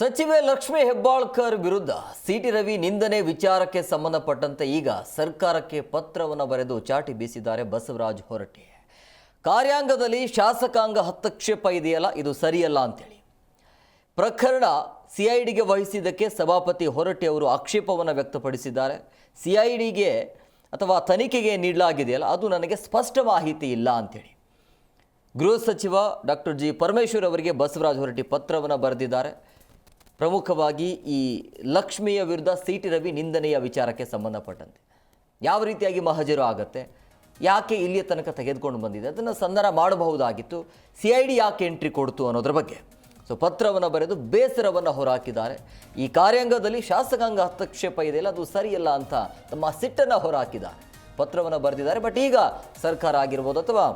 ಸಚಿವೆ ಲಕ್ಷ್ಮಿ ಹೆಬ್ಬಾಳ್ಕರ್ ವಿರುದ್ಧ ಸಿಟಿ ರವಿ ನಿಂದನೆ ವಿಚಾರಕ್ಕೆ ಸಂಬಂಧಪಟ್ಟಂತೆ ಈಗ ಸರ್ಕಾರಕ್ಕೆ ಪತ್ರವನ್ನು ಬರೆದು ಚಾಟಿ ಬೀಸಿದ್ದಾರೆ ಬಸವರಾಜ್ ಹೊರಟ್ಟಿ. ಕಾರ್ಯಾಂಗದಲ್ಲಿ ಶಾಸಕಾಂಗ ಹಸ್ತಕ್ಷೇಪ ಇದೆಯಲ್ಲ, ಇದು ಸರಿಯಲ್ಲ ಅಂತೇಳಿ. ಪ್ರಕರಣ ಸಿಐಡಿಗೆ ವಹಿಸಿದ್ದಕ್ಕೆ ಸಭಾಪತಿ ಹೊರಟ್ಟಿ ಅವರು ಆಕ್ಷೇಪವನ್ನು ವ್ಯಕ್ತಪಡಿಸಿದ್ದಾರೆ. ಸಿಐಡಿಗೆ ಅಥವಾ ತನಿಖೆಗೆ ನೀಡಲಾಗಿದೆಯಲ್ಲ, ಅದು ನನಗೆ ಸ್ಪಷ್ಟ ಮಾಹಿತಿ ಇಲ್ಲ ಅಂತೇಳಿ. ಗೃಹ ಸಚಿವ ಡಾಕ್ಟರ್ ಜಿ ಪರಮೇಶ್ವರ್ ಅವರಿಗೆ ಬಸವರಾಜ್ ಹೊರಟ್ಟಿ ಪತ್ರವನ್ನು ಬರೆದಿದ್ದಾರೆ. ಪ್ರಮುಖವಾಗಿ ಈ ಲಕ್ಷ್ಮಿಯ ವಿರುದ್ಧ ಸಿ ಟಿ ರವಿ ನಿಂದನೆಯ ವಿಚಾರಕ್ಕೆ ಸಂಬಂಧಪಟ್ಟಂತೆ. ಯಾವ ರೀತಿಯಾಗಿ ಮಹಜರು ಆಗತ್ತೆ, ಯಾಕೆ ಇಲ್ಲಿಯ ತನಕ ತೆಗೆದುಕೊಂಡು ಬಂದಿದೆ, ಅದನ್ನು ಸಂಧಾನ ಮಾಡಬಹುದಾಗಿತ್ತು, ಸಿ ಐ ಡಿ ಯಾಕೆ ಎಂಟ್ರಿ ಕೊಡ್ತು ಅನ್ನೋದ್ರ ಬಗ್ಗೆ. ಸೊ ಪತ್ರವನ್ನು ಬರೆದು ಬೇಸರವನ್ನು ಹೊರಹಾಕಿದ್ದಾರೆ ಈ ಕಾರ್ಯಾಂಗದಲ್ಲಿ ಶಾಸಕಾಂಗ ಹಸ್ತಕ್ಷೇಪ ಇದೆಯಲ್ಲ, ಅದು ಸರಿಯಲ್ಲ ಅಂತ ತಮ್ಮ ಸಿಟ್ಟನ್ನು ಹೊರಹಾಕಿದ್ದಾರೆ ಪತ್ರವನ್ನು ಬರೆದಿದ್ದಾರೆ, ಬಟ್ ಈಗ ಸರ್ಕಾರ ಆಗಿರ್ಬೋದು ಅಥವಾ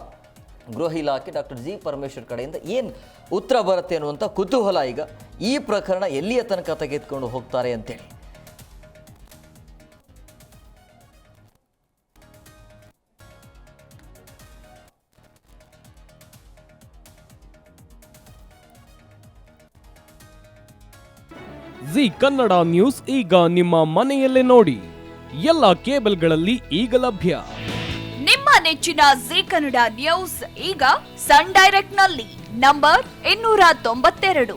ಗೃಹ ಇಲಾಖೆ ಡಾಕ್ಟರ್ ಜಿ ಪರಮೇಶ್ವರ್ ಕಡೆಯಿಂದ ಏನು ಉತ್ತರ ಬರುತ್ತೆ ಅನ್ನುವಂಥ ಕುತೂಹಲ ಈಗ ಈ ಪ್ರಕರಣ ಎಲ್ಲಿಯ ತನಕ ತೆಗೆದುಕೊಂಡು ಹೋಗ್ತಾರೆ ಅಂತೇಳಿ. ಜಿ ಕನ್ನಡ ನ್ಯೂಸ್ ಈಗ ನಿಮ್ಮ ಮನೆಯಲ್ಲೇ ನೋಡಿ. ಎಲ್ಲ ಕೇಬಲ್ಗಳಲ್ಲಿ ಈಗ ಲಭ್ಯ. ನಿಮ್ಮ ನೆಚ್ಚಿನ ಜಿ ಕನ್ನಡ ನ್ಯೂಸ್ ಈಗ ಸನ್ ಡೈರೆಕ್ಟ್ನಲ್ಲಿ ನಂಬರ್ ಇನ್ನೂರ ತೊಂಬತ್ತೆರಡು.